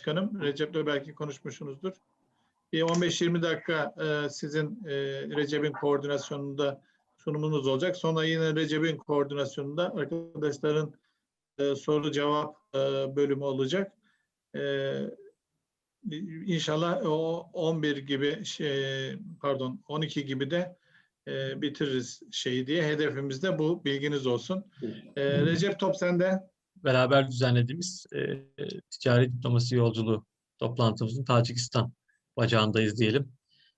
Başkanım. Recep'le belki konuşmuşsunuzdur. Bir 15-20 dakika e, sizin e, Recep'in koordinasyonunda sunumunuz olacak. Sonra yine Recep'in koordinasyonunda arkadaşların e, soru cevap bölümü olacak. E, İnşallah o 11 gibi şey pardon 12 gibi de e, bitiririz şeyi diye hedefimiz de bu bilginiz olsun. E, Recep Top sende. Beraber düzenlediğimiz e, ticari diplomasi yolculuğu toplantımızın Tacikistan bacağındayız diyelim.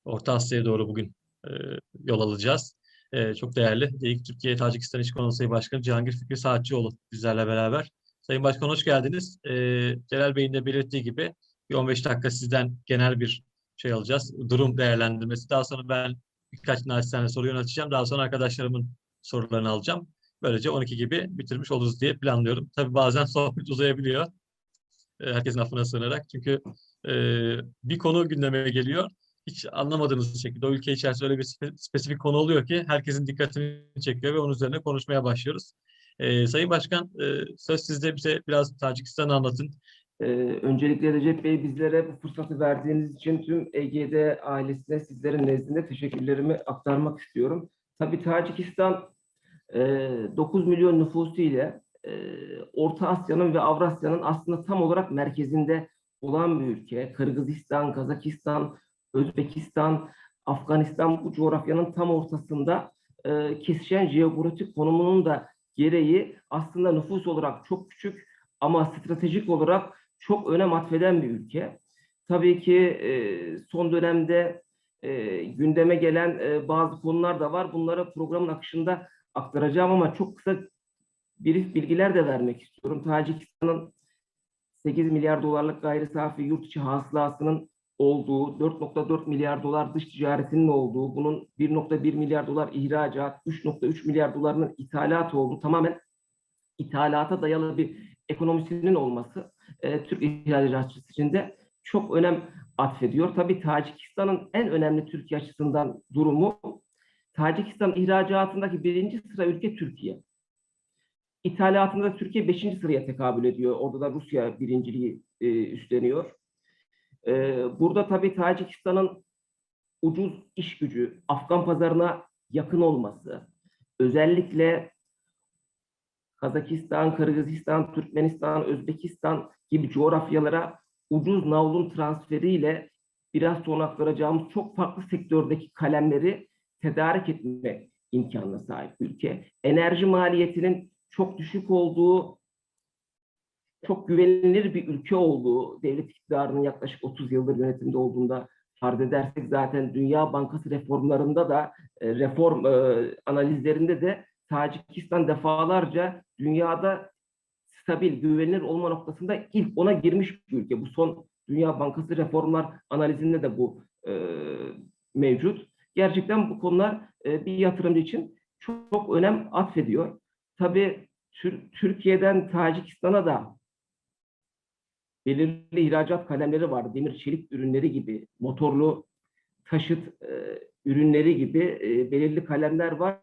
Orta Asya'ya doğru bugün e, yol alacağız. E, çok değerli Deyik Türkiye Tacikistan İş Konseyi Başkanı Cihangir Fikri Saatçıoğlu bizlerle beraber. Sayın Başkan hoş geldiniz. E, Celal Bey'in de belirttiği gibi bir 15 dakika sizden genel bir şey alacağız. Durum değerlendirmesi. Daha sonra ben birkaç naçizane soru yönelteceğim. Daha sonra arkadaşlarımın sorularını alacağım. Böylece 12 gibi bitirmiş oluruz diye planlıyorum. Tabii bazen sohbet uzayabiliyor. E, Herkesin affına sığınarak. Çünkü e, bir konu gündeme geliyor. Hiç anlamadığınız şekilde o ülke içerisinde öyle bir spe- spesifik konu oluyor ki herkesin dikkatini çekiyor ve onun üzerine konuşmaya başlıyoruz. E, Sayın Başkan söz sizde bize biraz Tacikistan'ı anlatın. Öncelikle Recep Bey bizlere bu fırsatı verdiğiniz için tüm EGD ailesine sizlerin nezdinde teşekkürlerimi aktarmak istiyorum. Tabii Tacikistan 9 milyon nüfusu ile Orta Asya'nın ve Avrasya'nın aslında tam olarak merkezinde olan bir ülke. Kırgızistan, Kazakistan, Özbekistan, Afganistan bu coğrafyanın tam ortasında e, kesişen jeopolitik konumunun da gereği aslında nüfus olarak çok küçük ama stratejik olarak çok önem atfeden bir ülke. Tabii ki e, son dönemde e, gündeme gelen bazı konular da var. Bunları programın akışında aktaracağım ama çok kısa bir bilgiler de vermek istiyorum. Tacikistan'ın 8 milyar dolarlık gayri safi yurt içi hasılasının olduğu, 4.4 milyar dolar dış ticaretinin olduğu, bunun 1.1 milyar dolar ihracat, 3.3 milyar dolarının ithalat olduğu tamamen ithalata dayalı bir ekonomisinin olması e, Türk ihracatçısı için de çok önem atfediyor. Tabii Tacikistan'ın en önemli Türkiye açısından durumu Tacikistan ihracatındaki birinci sıra ülke Türkiye. İthalatında da Türkiye beşinci sıraya tekabül ediyor. Orada da Rusya birinciliği e, üstleniyor. E, burada tabii Tacikistan'ın ucuz iş gücü, Afgan pazarına yakın olması, özellikle Kazakistan, Kırgızistan, Türkmenistan, Özbekistan gibi coğrafyalara ucuz navlun transferiyle biraz sonra aktaracağımız çok farklı sektördeki kalemleri tedarik etme imkanına sahip ülke. Enerji maliyetinin çok düşük olduğu, çok güvenilir bir ülke olduğu, devlet iktidarının yaklaşık 30 yıldır yönetimde olduğunda farz edersek zaten Dünya Bankası reformlarında da e, reform e, analizlerinde de Tacikistan defalarca dünyada stabil, güvenilir olma noktasında ilk ona girmiş bir ülke. Bu son Dünya Bankası reformlar analizinde de bu e, mevcut. Gerçekten bu konular e, bir yatırımcı için çok, çok önem atfediyor. Tabii Tür- Türkiye'den Tacikistan'a da belirli ihracat kalemleri var. Demir çelik ürünleri gibi, motorlu taşıt e, ürünleri gibi e, belirli kalemler var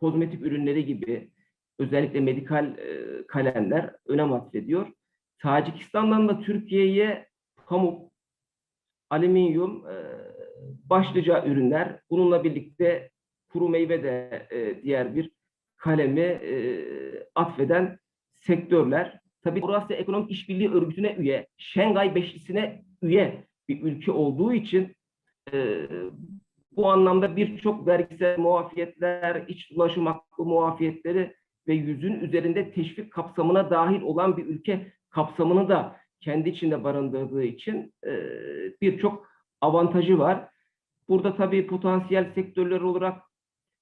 kozmetik ürünleri gibi özellikle medikal e, kalemler önem atfediyor. Tacikistan'dan da Türkiye'ye pamuk, alüminyum e, başlıca ürünler. Bununla birlikte kuru meyve de e, diğer bir kalemi e, atfeden sektörler. Tabii Burası Ekonomik İşbirliği Örgütü'ne üye, Şengay Beşlisi'ne üye bir ülke olduğu için e, bu anlamda birçok vergisel muafiyetler, iç ulaşım hakkı muafiyetleri ve yüzün üzerinde teşvik kapsamına dahil olan bir ülke kapsamını da kendi içinde barındırdığı için e, birçok avantajı var. Burada tabii potansiyel sektörler olarak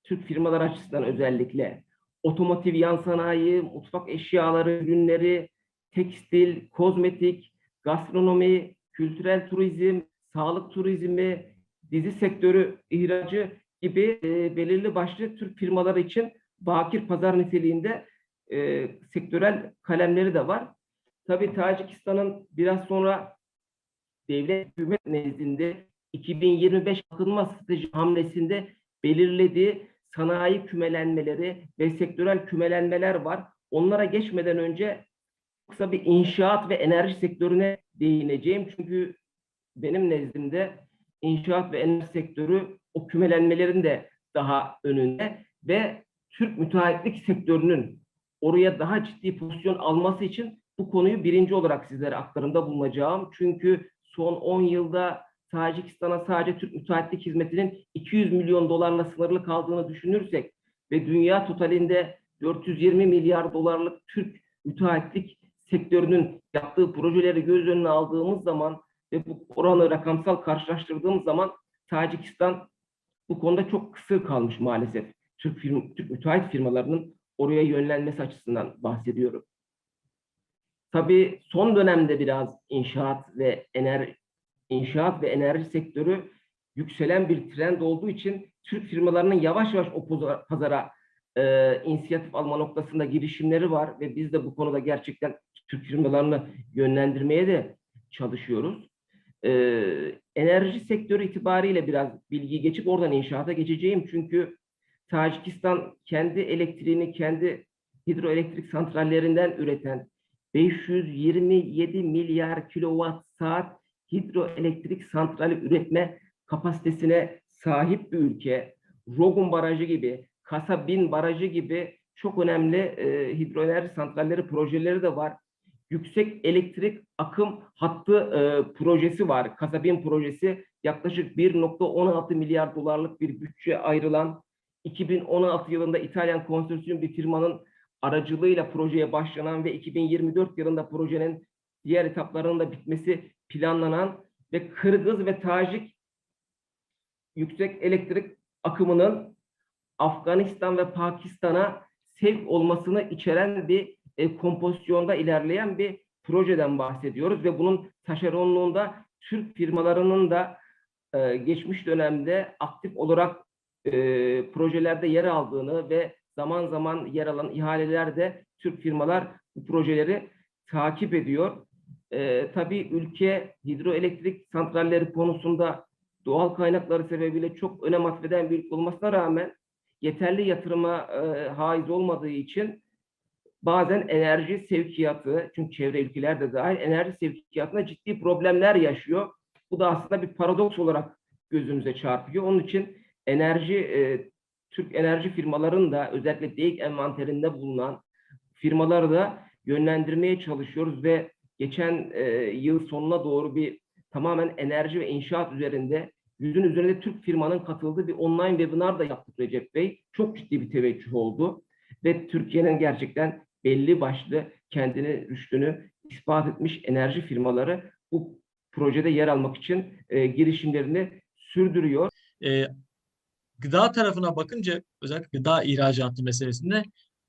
Türk firmalar açısından özellikle otomotiv yan sanayi, mutfak eşyaları ürünleri, tekstil, kozmetik, gastronomi, kültürel turizm, sağlık turizmi, dizi sektörü ihracı gibi e, belirli başlı Türk firmaları için bakir pazar niteliğinde e, sektörel kalemleri de var. Tabii Tacikistan'ın biraz sonra devlet hükümet nezdinde 2025 kalkınma strateji hamlesinde belirlediği sanayi kümelenmeleri ve sektörel kümelenmeler var. Onlara geçmeden önce kısa bir inşaat ve enerji sektörüne değineceğim. Çünkü benim nezdimde inşaat ve enerji sektörü o kümelenmelerin de daha önünde ve Türk müteahhitlik sektörünün oraya daha ciddi pozisyon alması için bu konuyu birinci olarak sizlere aktarımda bulunacağım. Çünkü son 10 yılda Tacikistan'a sadece Türk müteahhitlik hizmetinin 200 milyon dolarla sınırlı kaldığını düşünürsek ve dünya totalinde 420 milyar dolarlık Türk müteahhitlik sektörünün yaptığı projeleri göz önüne aldığımız zaman ve bu oranı rakamsal karşılaştırdığımız zaman Tacikistan bu konuda çok kısır kalmış maalesef. Türk, firm, Türk müteahhit firmalarının oraya yönlenmesi açısından bahsediyorum. Tabii son dönemde biraz inşaat ve enerji inşaat ve enerji sektörü yükselen bir trend olduğu için Türk firmalarının yavaş yavaş o pazara e, inisiyatif alma noktasında girişimleri var ve biz de bu konuda gerçekten Türk firmalarını yönlendirmeye de çalışıyoruz. E, enerji sektörü itibariyle biraz bilgi geçip oradan inşaata geçeceğim çünkü Tacikistan kendi elektriğini kendi hidroelektrik santrallerinden üreten 527 milyar kilowatt saat hidroelektrik santrali üretme kapasitesine sahip bir ülke. Rogun Barajı gibi, Kasabin Barajı gibi çok önemli e, hidroenerji santralleri projeleri de var. Yüksek elektrik akım hattı e, projesi var. Kasabin projesi yaklaşık 1.16 milyar dolarlık bir bütçe ayrılan 2016 yılında İtalyan konsorsiyum bir firmanın aracılığıyla projeye başlanan ve 2024 yılında projenin diğer etaplarının da bitmesi planlanan ve Kırgız ve Tacik yüksek elektrik akımının Afganistan ve Pakistan'a sevk olmasını içeren bir e, kompozisyonda ilerleyen bir projeden bahsediyoruz ve bunun taşeronluğunda Türk firmalarının da e, geçmiş dönemde aktif olarak e, projelerde yer aldığını ve zaman zaman yer alan ihalelerde Türk firmalar bu projeleri takip ediyor. E, tabii ülke hidroelektrik santralleri konusunda doğal kaynakları sebebiyle çok önem atfeden bir ülke olmasına rağmen yeterli yatırıma e, haiz olmadığı için bazen enerji sevkiyatı, çünkü çevre ülkeler de dahil enerji sevkiyatına ciddi problemler yaşıyor. Bu da aslında bir paradoks olarak gözümüze çarpıyor. Onun için enerji, e, Türk enerji firmalarının da özellikle DEİK envanterinde bulunan firmaları da yönlendirmeye çalışıyoruz ve geçen e, yıl sonuna doğru bir tamamen enerji ve inşaat üzerinde yüzün üzerinde Türk firmanın katıldığı bir online webinar da yaptık Recep Bey. Çok ciddi bir teveccüh oldu. Ve Türkiye'nin gerçekten belli başlı kendini, rüştünü ispat etmiş enerji firmaları bu projede yer almak için e, girişimlerini sürdürüyor. E, gıda tarafına bakınca özellikle gıda ihracatı meselesinde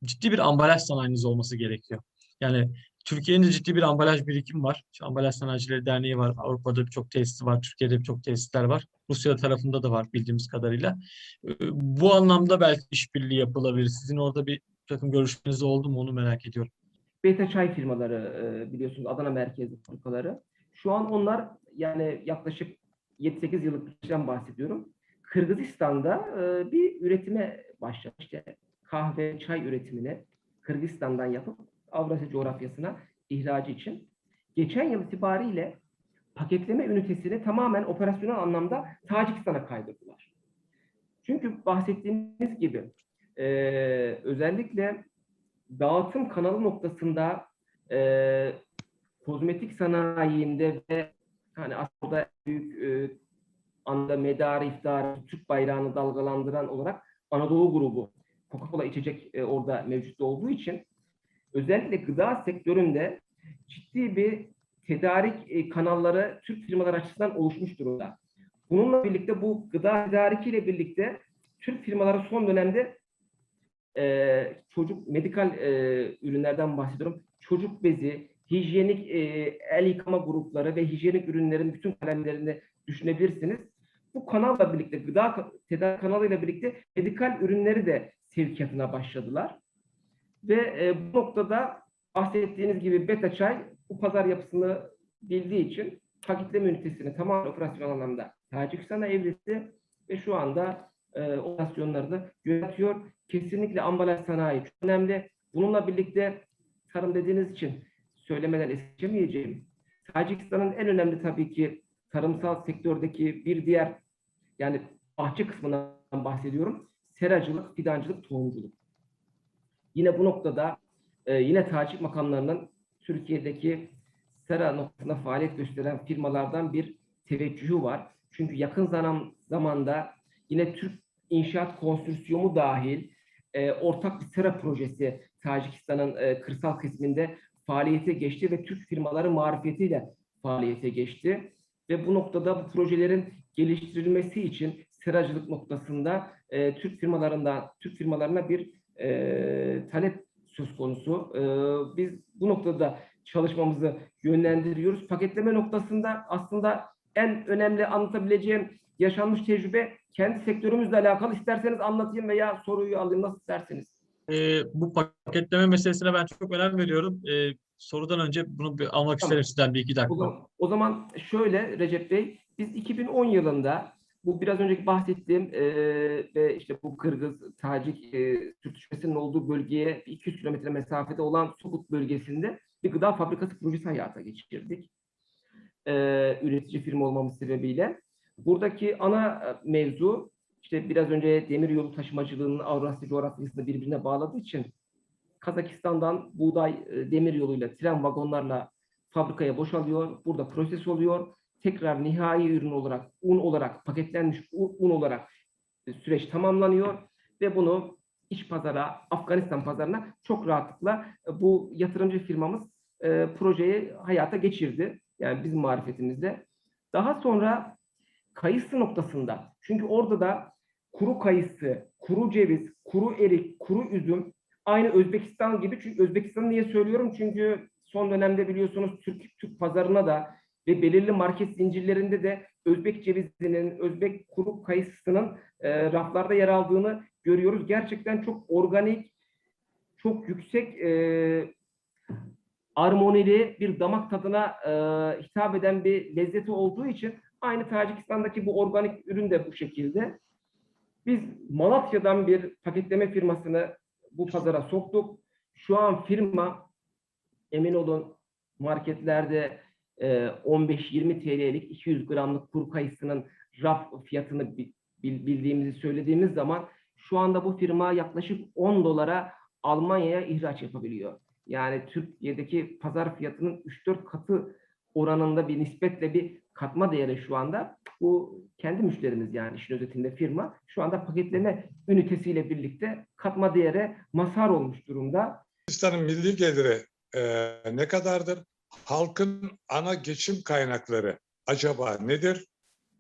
ciddi bir ambalaj sanayiniz olması gerekiyor. Yani Türkiye'nin de ciddi bir ambalaj birikimi var. İşte Ambalaj Sanayicileri Derneği var. Avrupa'da birçok tesisi var. Türkiye'de birçok tesisler var. Rusya tarafında da var bildiğimiz kadarıyla. Ee, Bu anlamda belki işbirliği yapılabilir. Sizin orada bir takım görüşmeniz oldu mu onu merak ediyorum. Beta çay firmaları e, biliyorsunuz Adana merkezli fabrikaları. Şu an onlar yani yaklaşık 7-8 yıllık bir süreçten bahsediyorum. Kırgızistan'da e, bir üretime başladı. İşte kahve, çay üretimini Kırgızistan'dan yapıp Avrasya coğrafyasına ihracı için. Geçen yıl itibariyle paketleme ünitesini tamamen operasyonel anlamda Tacikistan'a kaydırdılar. Çünkü bahsettiğimiz gibi e, özellikle dağıtım kanalı noktasında e, kozmetik sanayinde ve hani aslında büyük e, anda medarı iftiharı Türk bayrağını dalgalandıran olarak Anadolu grubu Coca-Cola içecek e, orada mevcut olduğu için özellikle gıda sektöründe ciddi bir tedarik e, kanalları Türk firmalar açısından oluşmuş durumda. Bununla birlikte bu gıda tedarikiyle birlikte Türk firmaları son dönemde e, çocuk medikal e, ürünlerden bahsediyorum. Çocuk bezi, hijyenik e, el yıkama grupları ve hijyenik ürünlerin bütün kalemlerini düşünebilirsiniz. Bu kanalla birlikte, gıda tedarik kanalıyla birlikte medikal ürünleri de sevkiyatına başladılar. Ve e, bu noktada bahsettiğiniz gibi beta çay bu pazar yapısını bildiği için paketleme ünitesini tamamen operasyonel anlamda Tacikistan'a evrildi ve şu anda e, operasyonlarını yönetiyor. Kesinlikle ambalaj sanayi çok önemli. Bununla birlikte tarım dediğiniz için söylemeden es. Tacikistan'ın en önemli tabii ki tarımsal sektördeki bir diğer yani bahçe kısmından bahsediyorum. Seracılık, fidancılık, tohumculuk. Yine bu noktada e, yine Tacik makamlarının Türkiye'deki sera noktasında faaliyet gösteren firmalardan bir teveccühü var. Çünkü yakın zaman zamanda yine Türk İnşaat Konstrüksiyonu dahil e, ortak bir sera projesi Tacikistan'ın e, kırsal kesiminde faaliyete geçti ve Türk firmaları marifetiyle faaliyete geçti. Ve bu noktada bu projelerin geliştirilmesi için seracılık noktasında e, Türk firmalarından Türk firmalarına bir e, talep söz konusu. E, biz bu noktada çalışmamızı yönlendiriyoruz. Paketleme noktasında aslında en önemli anlatabileceğim yaşanmış tecrübe kendi sektörümüzle alakalı. İsterseniz anlatayım veya soruyu alayım nasıl isterseniz. Ee, bu paketleme meselesine ben çok önem veriyorum. Ee, sorudan önce bunu bir almak Tamam. isterim sizden bir iki O dakika. zaman, o zaman şöyle Recep Bey, biz 2010 yılında bu biraz önceki bahsettiğim eee, ve işte bu Kırgız, Tacik eee sürtüşmesinin olduğu bölgeye 200 kilometre mesafede olan Sokut bölgesinde bir gıda fabrikası projesi hayata geçirdik. Eee, üretici firma olmamız sebebiyle. Buradaki ana e, mevzu işte biraz önce demir yolu taşımacılığının Avrasya coğrafyasını birbirine bağladığı için Kazakistan'dan buğday e, demir yoluyla, tren vagonlarla fabrikaya boşalıyor. Burada proses oluyor. Tekrar nihai ürün olarak, un olarak, paketlenmiş un, olarak e, süreç tamamlanıyor ve bunu iç pazara, Afganistan pazarına çok rahatlıkla e, bu yatırımcı firmamız e, projeyi hayata geçirdi. Yani bizim marifetimizde. Daha sonra kayısı noktasında, çünkü orada da kuru kayısı, kuru ceviz, kuru erik, kuru üzüm aynı Özbekistan gibi. Çünkü Özbekistan'ı niye söylüyorum? Çünkü son dönemde biliyorsunuz Türk, Türk pazarına da ve belirli market zincirlerinde de Özbek cevizinin, Özbek kuru kayısısının e, raflarda yer aldığını görüyoruz. Gerçekten çok organik, çok yüksek e, armonili bir damak tadına e, hitap eden bir lezzeti olduğu için aynı Tacikistan'daki bu organik ürün de bu şekilde. Biz Malatya'dan bir paketleme firmasını bu pazara soktuk. Şu an firma emin olun marketlerde 15-20 TL'lik 200 gramlık kuru kayısının raf fiyatını bi- bil- bildiğimizi söylediğimiz zaman şu anda bu firma yaklaşık 10 dolara Almanya'ya ihraç yapabiliyor. Yani Türkiye'deki pazar fiyatının 3-4 katı oranında bir nispetle bir katma değeri şu anda. Bu kendi müşterimiz yani işin özetinde firma. Şu anda paketleme ünitesiyle birlikte katma değere mazhar olmuş durumda. Pakistan'ın milli geliri e, ne kadardır? Halkın ana geçim kaynakları acaba nedir?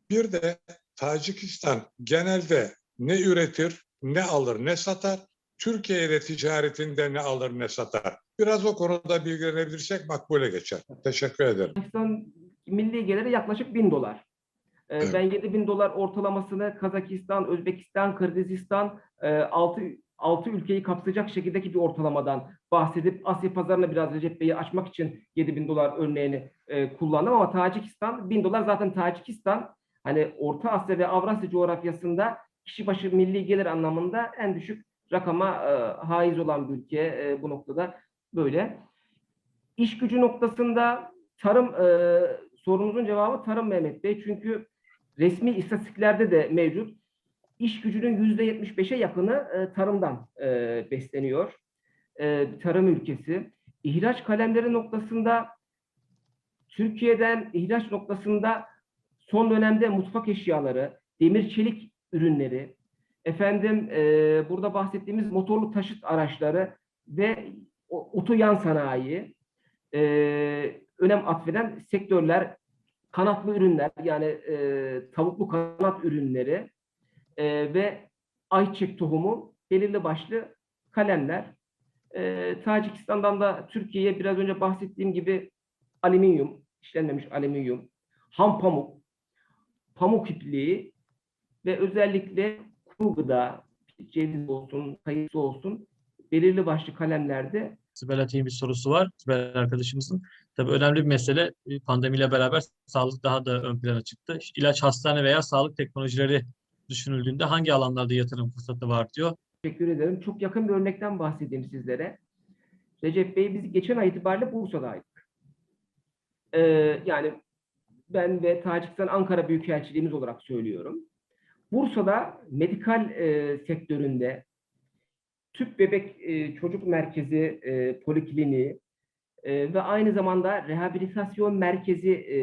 Bir de Tacikistan genelde ne üretir, ne alır, ne satar? Türkiye ile ticaretinde ne alır, ne satar? Biraz o konuda bilgilenebilirsek makbule geçer. Teşekkür ederim. Pakistan milli geliri yaklaşık 1000 dolar. Ee, Evet. Ben 7000 dolar ortalamasını Kazakistan, Özbekistan, Kırgızistan 6 6 ülkeyi kapsayacak şekildeki bir ortalamadan bahsedip Asya pazarına biraz Recep Bey'i açmak için 7000 dolar örneğini e, kullandım ama Tacikistan 1000 dolar zaten Tacikistan hani Orta Asya ve Avrasya coğrafyasında kişi başı milli gelir anlamında en düşük rakama e, haiz olan bir ülke e, bu noktada böyle. İş gücü noktasında tarım e, sorunuzun cevabı tarım Mehmet Bey. Çünkü resmi istatistiklerde de mevcut. İş gücünün yüzde 75'e yakını e, tarımdan e, besleniyor. E, tarım ülkesi. İhraç kalemleri noktasında Türkiye'den ihraç noktasında son dönemde mutfak eşyaları, demir çelik ürünleri, efendim e, burada bahsettiğimiz motorlu taşıt araçları ve otoyan sanayi, e, önem atfeden sektörler, kanatlı ürünler yani e, tavuklu kanat ürünleri e, ve ayçiçek tohumu belirli başlı kalemler. E, Tacikistan'dan da Türkiye'ye biraz önce bahsettiğim gibi alüminyum, işlenmemiş alüminyum, ham pamuk, pamuk ipliği ve özellikle kuru gıda, ceviz olsun, kayısı olsun belirli başlı kalemlerde Sibel Atik'in bir sorusu var. Sibel arkadaşımızın. Tabii önemli bir mesele. e, Pandemiyle beraber sağlık daha da ön plana çıktı. İlaç, hastane veya sağlık teknolojileri düşünüldüğünde hangi alanlarda yatırım fırsatı var diyor. Teşekkür ederim. Çok yakın bir örnekten bahsedeyim sizlere. Recep Bey biz geçen ay itibariyle Bursa'daydık. e, yani ben ve Tacikistan Ankara Büyükelçiliğimiz olarak söylüyorum. Bursa'da medikal e, sektöründe tüp bebek e, çocuk merkezi e, polikliniği e, ve aynı zamanda rehabilitasyon merkezi e,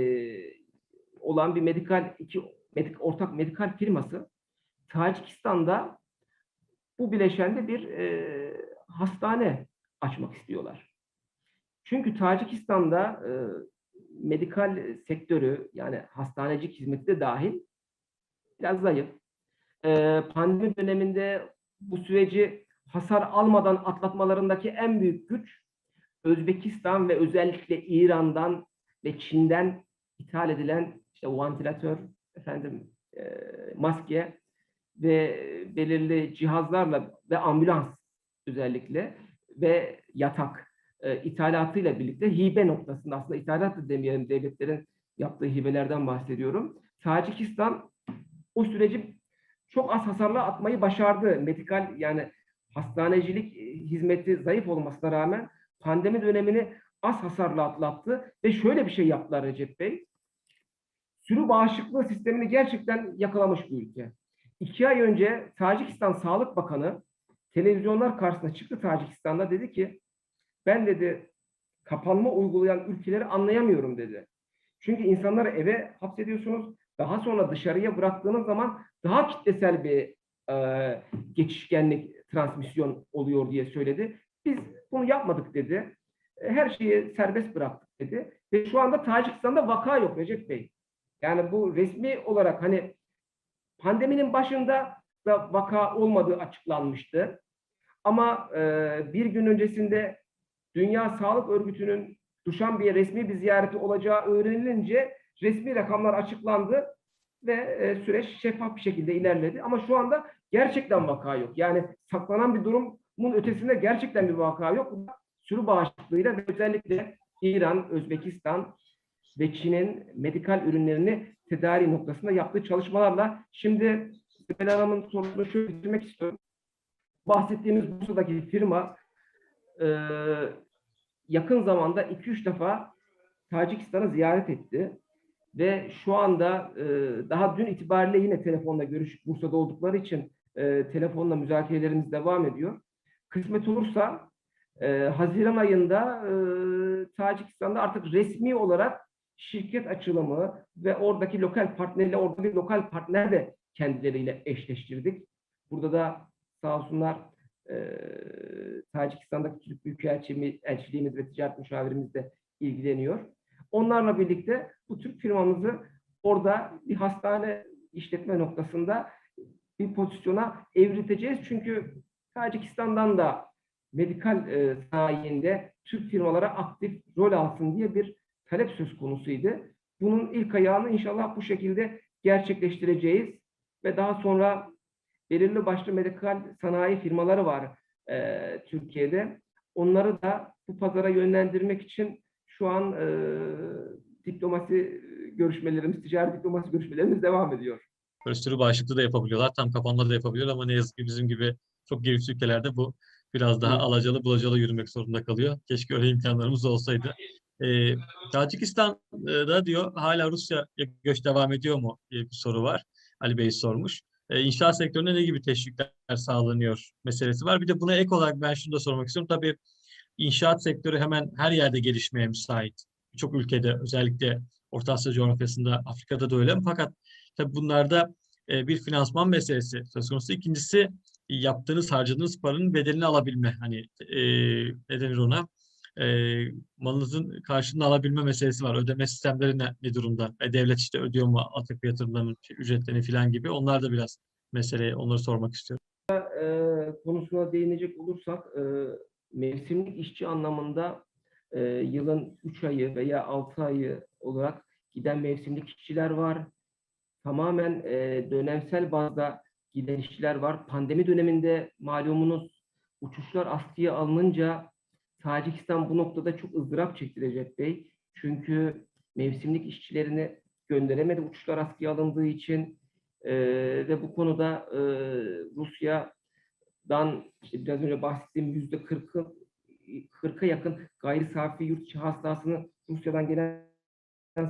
olan bir medikal iki medik, ortak medikal firması Tacikistan'da bu bileşende bir e, hastane açmak istiyorlar. Çünkü Tacikistan'da e, medikal sektörü yani hastanecik hizmeti de dahil biraz zayıf. E, pandemi döneminde bu süreci hasar almadan atlatmalarındaki en büyük güç Özbekistan ve özellikle İran'dan ve Çin'den ithal edilen işte vantilatör, efendim e, maske ve belirli cihazlarla ve ambulans özellikle ve yatak e, ithalatıyla birlikte hibe noktasında aslında ithalat da demeyelim devletlerin yaptığı hibelerden bahsediyorum. Tacikistan o süreci çok az hasarla atmayı başardı. Medikal yani hastanecilik e, hizmeti zayıf olmasına rağmen pandemi dönemini az hasarla atlattı ve şöyle bir şey yaptılar Recep Bey. Sürü bağışıklığı sistemini gerçekten yakalamış bu ülke. İki ay önce Tacikistan Sağlık Bakanı televizyonlar karşısına çıktı Tacikistan'da dedi ki ben dedi kapanma uygulayan ülkeleri anlayamıyorum dedi. Çünkü insanları eve hapsediyorsunuz. Daha sonra dışarıya bıraktığınız zaman daha kitlesel bir e, geçişkenlik, transmisyon oluyor diye söyledi. Biz bunu yapmadık dedi. E, Her şeyi serbest bıraktık dedi. Ve şu anda Tacikistan'da vaka yok Recep Bey. Yani bu resmi olarak hani pandeminin başında da vaka olmadığı açıklanmıştı. Ama e, bir gün öncesinde Dünya Sağlık Örgütü'nün Duşanbe'ye resmi bir ziyareti olacağı öğrenilince resmi rakamlar açıklandı ve e, süreç şeffaf bir şekilde ilerledi. Ama şu anda gerçekten vaka yok. Yani saklanan bir durumun ötesinde gerçekten bir vaka yok. Sürü bağışıklığıyla özellikle İran, Özbekistan ve Çin'in medikal ürünlerini tedarik noktasında yaptığı çalışmalarla şimdi Sibel Hanım'ın sorusunu şöyle bitirmek istiyorum. Bahsettiğimiz Bursa'daki firma e, yakın zamanda 2-3 defa Tacikistan'ı ziyaret etti. Ve şu anda e, daha dün itibariyle yine telefonla görüşüp Bursa'da oldukları için e, telefonla müzakerelerimiz devam ediyor. Kısmet olursa e, Haziran ayında e, Tacikistan'da artık resmi olarak şirket açılımı ve oradaki lokal partnerle orada bir lokal partner de kendileriyle eşleştirdik. Burada da sağ olsunlar e, Tacikistan'daki Türk Büyükelçiliğimiz elçiliğimiz ve ticaret müşavirimiz de ilgileniyor. Onlarla birlikte bu Türk firmamızı orada bir hastane işletme noktasında bir pozisyona evrilteceğiz. Çünkü Tacikistan'dan da medikal e, sanayinde Türk firmalara aktif rol alsın diye bir talep söz konusuydu. Bunun ilk ayağını inşallah bu şekilde gerçekleştireceğiz ve daha sonra belirli başlı medikal sanayi firmaları var e, Türkiye'de. Onları da bu pazara yönlendirmek için şu an e, diplomasi görüşmelerimiz, ticari diplomasi görüşmelerimiz devam ediyor. Böyle sürü bağışıklığı da yapabiliyorlar. Tam kapanma da yapabiliyorlar ama ne yazık ki bizim gibi çok gelişmiş ülkelerde bu biraz daha alacalı bulacalı yürümek zorunda kalıyor. Keşke öyle imkanlarımız olsaydı. Ee, Tacikistan'da diyor hala Rusya göç devam ediyor mu diye bir soru var. Ali Bey sormuş. Ee, inşaat sektörüne ne gibi teşvikler sağlanıyor meselesi var. Bir de buna ek olarak ben şunu da sormak istiyorum. Tabii inşaat sektörü hemen her yerde gelişmeye müsait. Birçok ülkede özellikle Orta Asya coğrafyasında, Afrika'da da öyle. Fakat tabii bunlarda e, bir finansman meselesi söz konusu. İkincisi yaptığınız, harcadığınız paranın bedelini alabilme. Hani e, ne denir ona? E, malınızın karşılığını alabilme meselesi var. Ödeme sistemleri ne, ne durumda? E, devlet işte ödüyor mu altyapı yatırımlarının ücretlerini falan gibi. Onlar da biraz mesele. Onları sormak istiyorum. e, konusuna değinecek olursak e, mevsimlik işçi anlamında e, yılın 3 ayı veya 6 ayı olarak giden mevsimlik işçiler var. Tamamen e, dönemsel bazda giden işçiler var. Pandemi döneminde malumunuz uçuşlar askıya alınınca Tacikistan bu noktada çok ızdırap çekti Recep Bey. Çünkü mevsimlik işçilerini gönderemedi uçuşlar askıya alındığı için E, ve bu konuda e, Rusya'dan işte biraz önce bahsettiğim yüzde 40'ı 40'a yakın gayri safi yurt içi hastasını Rusya'dan gelen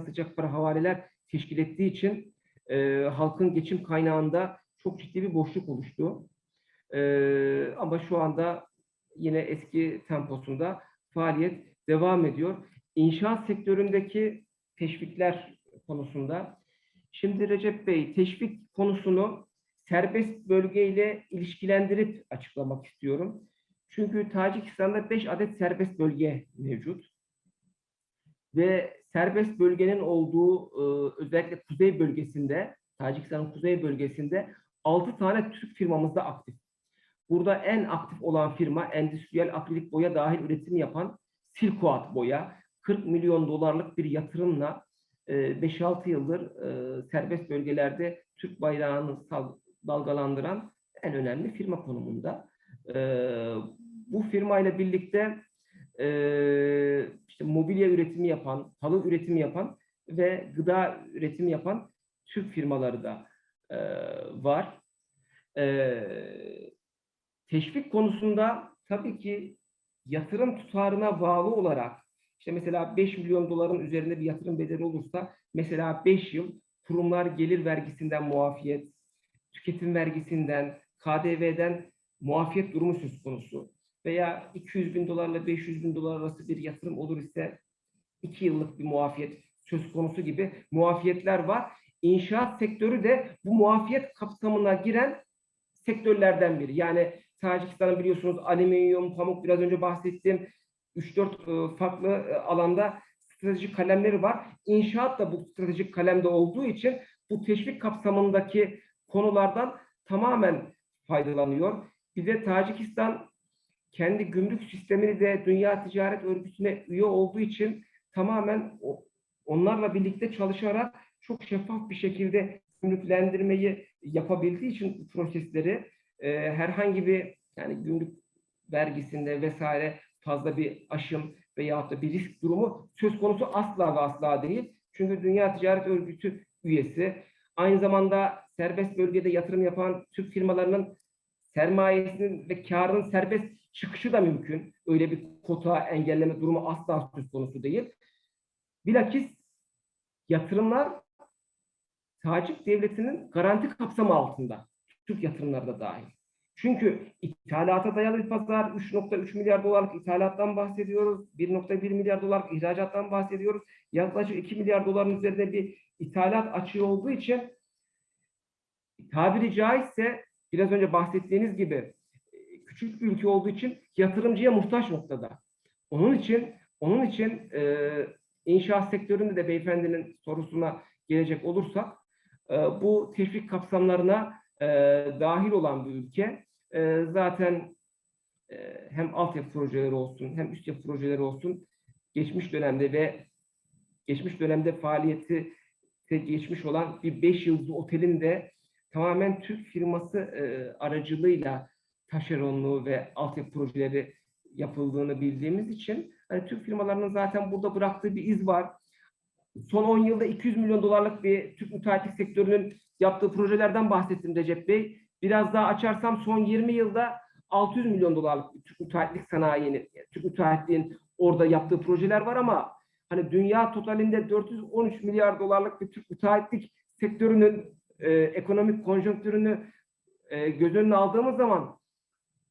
sıcak para havaleler teşkil ettiği için e, halkın geçim kaynağında çok ciddi bir boşluk oluştu. E, ama şu anda yine eski temposunda faaliyet devam ediyor. İnşaat sektöründeki teşvikler konusunda. Şimdi Recep Bey teşvik konusunu serbest bölgeyle ilişkilendirip açıklamak istiyorum. Çünkü Tacikistan'da 5 adet serbest bölge mevcut. Ve serbest bölgenin olduğu e, özellikle kuzey bölgesinde, Tacikistan'ın kuzey bölgesinde 6 tane Türk firmamız da aktif. Burada en aktif olan firma endüstriyel akrilik boya dahil üretim yapan Silkoat Boya. 40 milyon dolarlık bir yatırımla e, 5-6 yıldır e, serbest bölgelerde Türk bayrağını dalgalandıran en önemli firma konumunda. E, bu firmayla birlikte e, işte mobilya üretimi yapan, halı üretimi yapan ve gıda üretimi yapan Türk firmaları da e, var. E, teşvik konusunda tabii ki yatırım tutarına bağlı olarak işte mesela 5 milyon doların üzerinde bir yatırım bedeli olursa mesela 5 yıl kurumlar gelir vergisinden muafiyet, tüketim vergisinden, KDV'den muafiyet durumu söz konusu. Veya 200 bin dolarla 500 bin dolar arası bir yatırım olur ise 2 yıllık bir muafiyet söz konusu gibi muafiyetler var. İnşaat sektörü de bu muafiyet kapsamına giren sektörlerden biri. Yani Tacikistan'ın biliyorsunuz alüminyum, pamuk biraz önce bahsettiğim 3-4 e, farklı e, alanda stratejik kalemleri var. İnşaat da bu stratejik kalemde olduğu için bu teşvik kapsamındaki konulardan tamamen faydalanıyor. Bir de Tacikistan kendi gümrük sistemini de Dünya Ticaret Örgütü'ne üye olduğu için tamamen onlarla birlikte çalışarak çok şeffaf bir şekilde gümrüklendirmeyi yapabildiği için bu prosesleri e, herhangi bir yani gümrük vergisinde vesaire fazla bir aşım veyahut da bir risk durumu söz konusu asla ve asla değil. Çünkü Dünya Ticaret Örgütü üyesi. Aynı zamanda serbest bölgede yatırım yapan Türk firmalarının sermayesinin ve karının serbest çıkışı da mümkün. Öyle bir kota engelleme durumu asla söz konusu değil. Bilakis yatırımlar Tacik Devleti'nin garanti kapsamı altında. Türk yatırımları da dahil. Çünkü ithalata dayalı bir pazar, 3.3 milyar dolarlık ithalattan bahsediyoruz. 1.1 milyar dolarlık ihracattan bahsediyoruz. Yaklaşık 2 milyar doların üzerinde bir ithalat açığı olduğu için tabiri caizse biraz önce bahsettiğiniz gibi küçük bir ülke olduğu için yatırımcıya muhtaç noktada. Onun için onun için e, inşaat sektöründe de beyefendinin sorusuna gelecek olursak e, bu teşvik kapsamlarına e, dahil olan bir ülke. E, zaten e, hem altyapı projeleri olsun hem üst yapı projeleri olsun geçmiş dönemde ve geçmiş dönemde faaliyeti geçmiş olan bir 5 yıldızlı otelin de tamamen Türk firması e, aracılığıyla taşeronluğu ve altyapı projeleri yapıldığını bildiğimiz için hani Türk firmalarının zaten burada bıraktığı bir iz var. Son 10 yılda 200 milyon dolarlık bir Türk müteahhitlik sektörünün yaptığı projelerden bahsettim Recep Bey. Biraz daha açarsam son 20 yılda 600 milyon dolarlık Türk müteahhitlik sanayinin, Türk müteahhitliğin orada yaptığı projeler var ama hani dünya totalinde 413 milyar dolarlık bir Türk müteahhitlik sektörünün e, ekonomik konjonktürünü e, göz önüne aldığımız zaman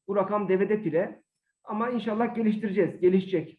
bu rakam devede pire. Ama inşallah geliştireceğiz, gelişecek.